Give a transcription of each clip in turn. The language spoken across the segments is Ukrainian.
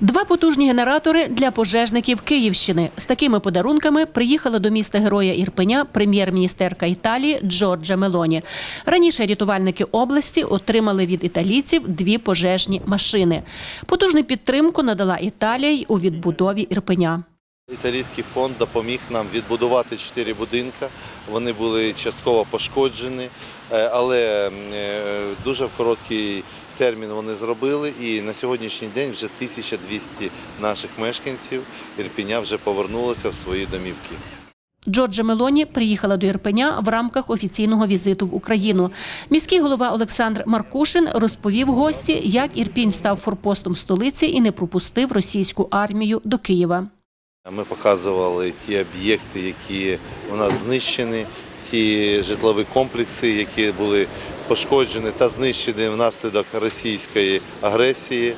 Два потужні генератори для пожежників Київщини. З такими подарунками приїхала до міста Героя Ірпеня прем'єр-міністерка Італії Джорджа Мелоні. Раніше рятувальники області отримали від італійців дві пожежні машини. Потужну підтримку надала Італія й у відбудові Ірпеня. Італійський фонд допоміг нам відбудувати чотири будинки. Вони були частково пошкоджені, е, але дуже в короткий термін вони зробили. І на сьогоднішній день вже 1200 наших мешканців Ірпіня вже повернулося в свої домівки. Джорджа Мелоні приїхала до Ірпеня в рамках офіційного візиту в Україну. Міський голова Олександр Маркушин розповів гості, як Ірпінь став форпостом столиці і не пропустив російську армію до Києва. Ми показували ті об'єкти, які у нас знищені, ті житлові комплекси, які були пошкоджені та знищені внаслідок російської агресії.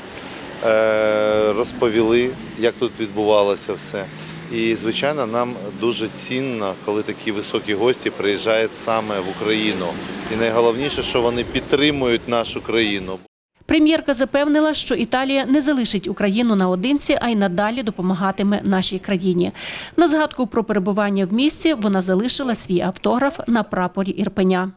Е, Розповіли, як тут відбувалося все. І, звичайно, нам дуже цінно, коли такі високі гості приїжджають саме в Україну. І найголовніше, що вони підтримують нашу країну. Прем'єрка запевнила, що Італія не залишить Україну наодинці, а й надалі допомагатиме нашій країні. На згадку про перебування в місті вона залишила свій автограф на прапорі Ірпеня.